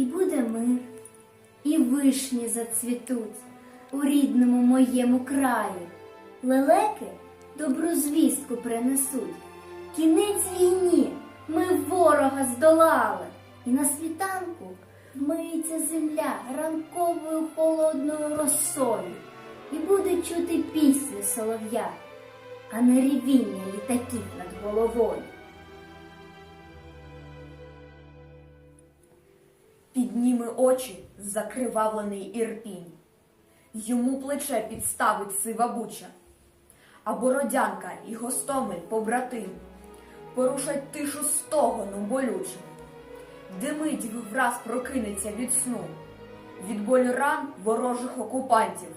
і буде мир, і вишні зацвітуть у рідному моєму краї. Лелеки добру звістку принесуть. Кінець війні ми ворога здолали, і на світанку вмиється земля ранковою холодною росою, і буде чути пісню солов'я, а не ревіння літаків над головою. Підніми очі закривавлений ірпінь. Йому плече підставить сива буча, а бородянка і гостомель побратим порушать тишу стогону болючим. Димить враз прокинеться від сну, від болю ран ворожих окупантів.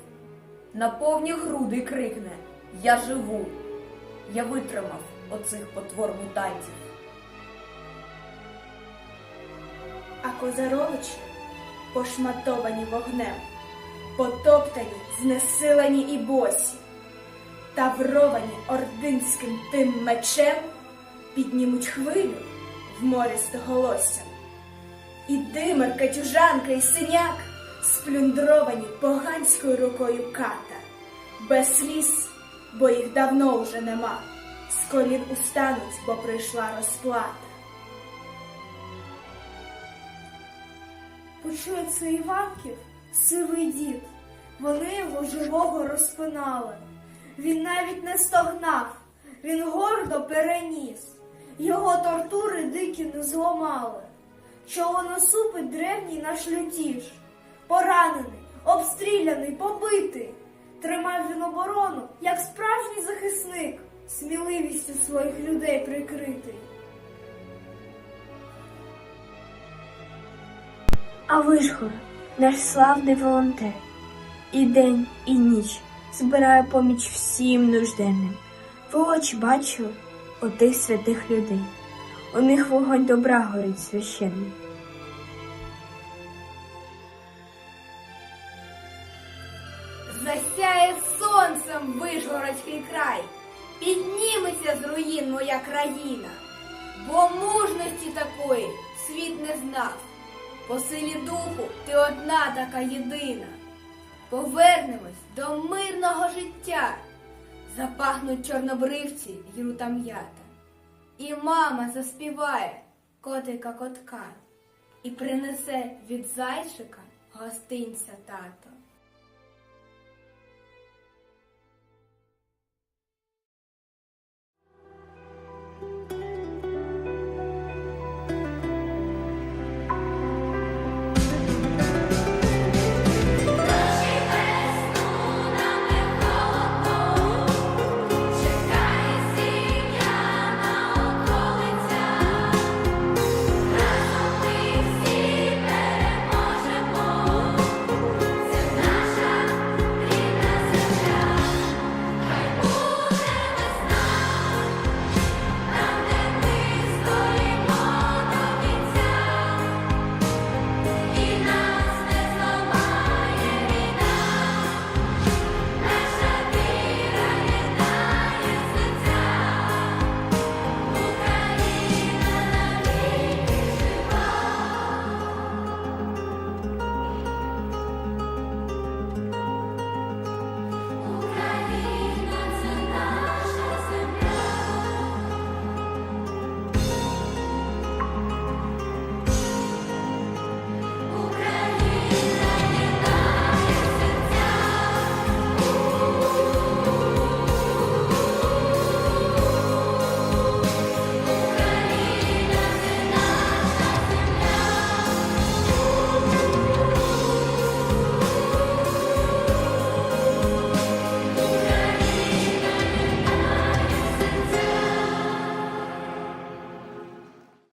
На повні груди крикне Я живу, я витримав оцих потвор мутантів. А козаровичі пошматовані вогнем, потоптані, знесилені і босі, тавровані ординським тим мечем, піднімуть хвилю в морі голосям. І димер, катюжанка і синяк сплюндровані поганською рукою ката, без сліз, бо їх давно уже нема, з колін устануть, бо прийшла розплата. Почується Іванків сивий дід. Вони його живого розпинали. Він навіть не стогнав, він гордо переніс. Його тортури дикі не зламали. Чого насупить древній наш лютіж. Поранений, обстріляний, побитий. Тримав він оборону, як справжній захисник, сміливістю своїх людей прикритий. А Вишгород, наш славний волонтер, і день, і ніч збирає поміч всім нужденним. В очі бачу отих святих людей. У них вогонь добра горить священний. Засяє сонцем Вишгородський край, підніметься з руїн моя країна, бо мужності такої світ не знав. По силі духу ти одна така єдина. Повернемось до мирного життя. Запахнуть чорнобривці рута м'ята. І мама заспіває котика котка і принесе від зайчика гостинця тато.